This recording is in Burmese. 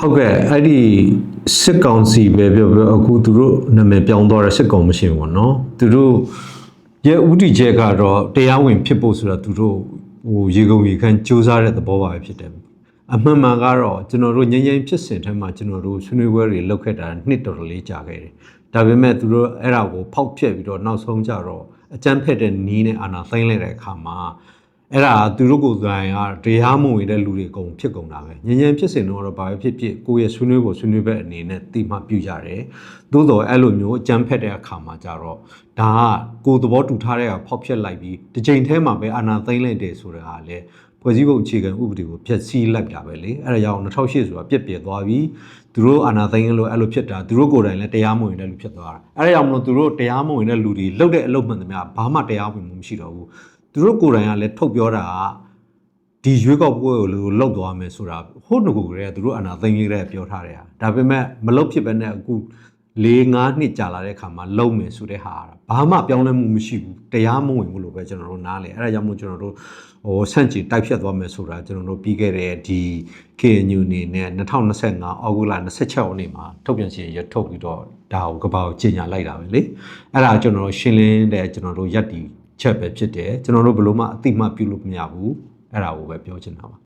ဟုတ်ကဲ့အဲ့ဒီစစ်ကောင်စီပဲပြောပြောအခုသူတို့နာမည်ပြောင်းသွားတဲ့စစ်ကောင်မရှင်ပေါ့နော်သူတို့ရဲ့ဥတီချက်ကတော့တရားဝင်ဖြစ်ဖို့ဆိုတော့သူတို့ဟိုရေကုန်ရေခမ်းစူးစမ်းတဲ့သဘောပါပဲဖြစ်တယ်အမှန်မှန်ကတော့ကျွန်တော်တို့ငြိမ်းချမ်းဖြစ်စဉ်ထဲမှာကျွန်တော်တို့ဆွေးနွေးပွဲတွေလုပ်ခဲ့တာနှစ်တော်တော်လေးကြာခဲ့တယ်ဒါပေမဲ့သူတို့အဲ့ဒါကိုဖောက်ဖျက်ပြီးတော့နောက်ဆုံးကြတော့အကြမ်းဖက်တဲ့နီးနဲ့အာဏာသိမ်းလိုက်တဲ့အခါမှာ အဲ့ဒါသူတို့ကိုယ်တိုင်ကတရားမဝင်တဲ့လူတွေအကုန်ဖြစ်ကုန်တာပဲညဉ့်ညဉ့်ဖြစ်စင်တော့ဘာပဲဖြစ်ဖြစ်ကိုယ့်ရဲ့ဆွေးနွေးဖို့ဆွေးနွေးဘက်အနေနဲ့တိမှပြုကြတယ်သို့တော့အဲ့လိုမျိုးအကြမ်းဖက်တဲ့အခါမှာကြတော့ဒါကကိုယ်သဘောတူထားတဲ့ကဖောက်ဖျက်လိုက်ပြီးတစ်ချိန်တည်းမှာပဲအာဏာသိမ်းလိုက်တယ်ဆိုတာကလည်းဖွဲ့စည်းပုံအခြေခံဥပဒေကိုဖျက်ဆီးလိုက်တာပဲလေအဲ့ဒါကြောင့်2008ဆိုတာပြက်ပြက်သွားပြီသူတို့အာဏာသိမ်းလို့အဲ့လိုဖြစ်တာသူတို့ကိုယ်တိုင်လည်းတရားမဝင်တဲ့လူဖြစ်သွားတာအဲ့ဒါကြောင့်မလို့သူတို့တရားမဝင်တဲ့လူတွေလှုပ်တဲ့အလုပ်မှန်သမျှဘာမှတရားဝင်မှုမရှိတော့ဘူး သူတို့ကိုယ်တိုင်ကလည်းထုတ်ပြောတာကဒီရွေးကောက်ပွဲကိုလို့လောက်သွားမယ်ဆိုတာဟိုးငကူကလေးကသူတို့အနာသိမ့်လေးတဲ့ပြောထားတယ်ဟာဒါပေမဲ့မလောက်ဖြစ်ပဲနဲ့အခု၄၅နှစ်ကြာလာတဲ့ခါမှာလုံမယ်ဆိုတဲ့ဟာကဘာမှပြောင်းလဲမှုမရှိဘူးတရားမဝင်ဘူးလို့ပဲကျွန်တော်တို့နားလေအဲ့ဒါကြောင့်မို့ကျွန်တော်တို့ဟိုဆန့်ကျင်တိုက်ဖြတ်သွားမယ်ဆိုတာကျွန်တော်တို့ပြီးခဲ့တဲ့ဒီ KNU အနေနဲ့2025အောက်တိုဘာ26ရက်နေ့မှာထုတ်ပြန်စီရထုတ်ပြီးတော့ဒါကိုကပောက်ကြီးညာလိုက်တာပဲလေအဲ့ဒါကျွန်တော်တို့ရှင်းလင်းတဲ့ကျွန်တော်တို့ရက်တီ ချက်ပဲဖြစ်တယ်ကျွန်တော်တို့ဘယ်လို့မှအတိမတ်ပြုလို့မရဘူးအဲ့ဒါကိုပဲပြောချင်တာပါ